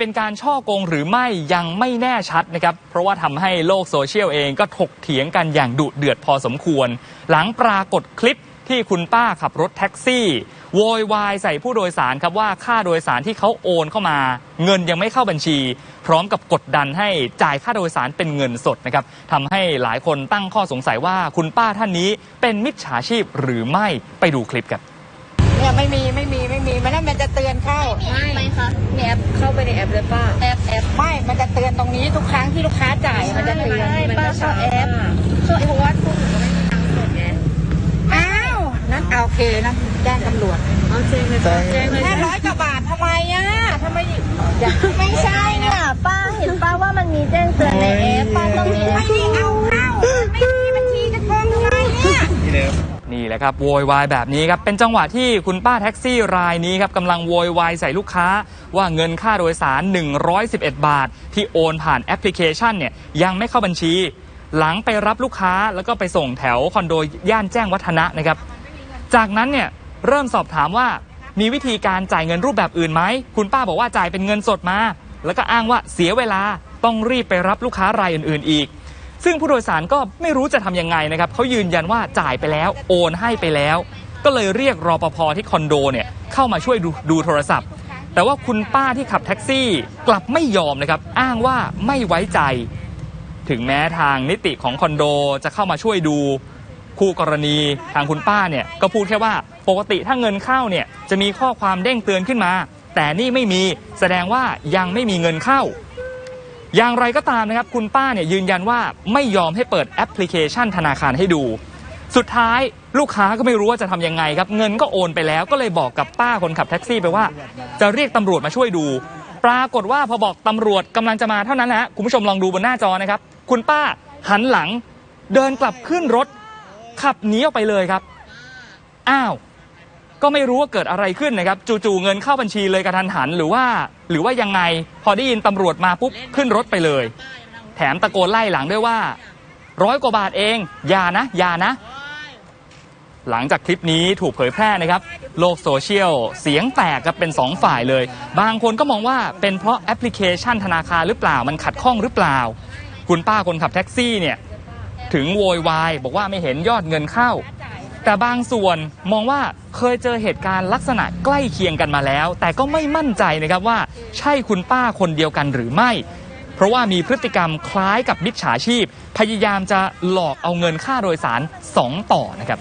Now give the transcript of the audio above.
เป็นการช่อโกงหรือไม่ยังไม่แน่ชัดนะครับ เพราะว่าทำให้โลกโซเชียลเองก็ถกเถียงกันอย่างดุเดือดพอสมควร หลังปรากฏคลิปที่คุณป้าขับรถแท็กซี่ โวยวายใส่ผู้โดยสารครับว่าค่าโดยสารที่เขาโอนเข้ามา เงินยังไม่เข้าบัญชี พร้อมกับกดดันให้จ่ายค่าโดยสารเป็นเงินสดนะครับทำให้หลายคนตั้งข้อสงสัยว่าคุณป้าท่านนี้เป็นมิจฉาชีพหรือไม่ไปดูคลิปกันเนี่ยไม่มีไม่มีไม่มีไมันนั่นมัน เข้าไปในแอปเลยป้าแอปแอปไม่มันจะเตือนตรงนี้ทุกครั้งที่ลูกค้าจ่ายมันจะเตือนไม่ป้าเข้าแอปเข้าเพราะว่าพวกหนูก็ไม่มีตังค์สดไงอ้าวนั่นเอาโอเคนะแจ้งตำรวจเอาแจ้งเลยป้าแจ้งเลยห้าร้อยกว่าบาททำไมอะทำไมอยากไม่ใช่เนี่ยป้าเห็นป้าว่ามันมีแจ้งเตือนในแอปป้าต้องมีแอไม่ปได้เอาเข้าไม่มีบัญชีจะโกงทำไมเนี่ย นี่ แหละครับโวยวายแบบนี้ครับเป็นจังหวะที่คุณป้าแท็กซี่รายนี้ครับกำลังโวยวายใส่ลูกค้า ว่าเงินค่าโดยสาร 111 บาท ที่โอนผ่านแอปพลิเคชันเนี่ยยังไม่เข้าบัญชี หลังไปรับลูกค้าแล้วก็ไปส่งแถวคอนโดย่านแจ้งวัฒนะนะครับจากนั้นเนี่ยเริ่มสอบถามว่ามีวิธีการจ่ายเงินรูปแบบอื่นไหมคุณป้าบอกว่าจ่ายเป็นเงินสดมา แล้วก็อ้างว่าเสียเวลาต้องรีบไปรับลูกค้ารายอื่น ๆ อีก ซึ่งผู้โดยสารก็ไม่รู้จะทำยังไงนะครับเขายืนยันว่าจ่ายไปแล้ว โอนให้ไปแล้ว ก็เลยเรียกรอปภที่คอนโดเนี่ยเข้ามาช่วยดูดูโทรศัพท์ แต่ว่าคุณป้าที่ขับแท็กซี่กลับไม่ยอมนะครับอ้างว่าไม่ไว้ใจ ถึงแม้ทางนิติของคอนโดจะเข้ามาช่วยดูคู่กรณีทางคุณป้าเนี่ยก็พูดแค่ว่าปกติถ้าเงินเข้าเนี่ยจะมีข้อความเด้งเตือนขึ้นมา แต่นี่ไม่มีแสดงว่ายังไม่มีเงินเข้า อย่างไรก็ตามนะครับคุณป้าเนี่ยยืนยันว่าไม่ยอมให้เปิดแอปพลิเคชันธนาคารให้ดู สุดท้ายลูกค้าก็ไม่รู้ว่าจะทำยังไงครับ เงินก็โอนไปแล้วก็เลยบอกกับป้าคนขับแท็กซี่ไปว่า จะเรียกตำรวจมาช่วยดู ปรากฏว่าพอบอกตำรวจกำลังจะมาเท่านั้นแหละฮะคุณผู้ชมลองดูบนหน้าจอนะครับ คุณป้าหันหลัง เดินกลับขึ้นรถ ขับหนีออกไปเลยครับ อ้าว ก็ไม่รู้ว่าเกิดอะไรขึ้นนะครับ จู่ๆเงินเข้าบัญชีเลยกระทันหันหรือว่า หรือว่ายังไงพอได้ยินตำรวจมาปุ๊บขึ้นรถไปเลย แถมตะโกนไล่หลังด้วยว่าร้อยกว่าบาทเองอย่านะอย่านะ หลังจากคลิปนี้ถูกเผยแพร่นะครับ โลกโซเชียลเสียงแตกกันเป็นสองฝ่ายเลย บางคนก็มองว่าเป็นเพราะแอปพลิเคชันธนาคารหรือเปล่ามันขัดข้องหรือเปล่า คุณป้าคนขับแท็กซี่เนี่ยถึงโวยวายบอกว่าไม่เห็นยอดเงินเข้า แต่บางส่วนมองว่าเคยเจอเหตุการณ์ลักษณะใกล้เคียงกันมาแล้ว แต่ก็ไม่มั่นใจนะครับว่าใช่คุณป้าคนเดียวกันหรือไม่ เพราะว่ามีพฤติกรรมคล้ายกับมิจฉาชีพ พยายามจะหลอกเอาเงินค่าโดยสารสองต่อนะครับ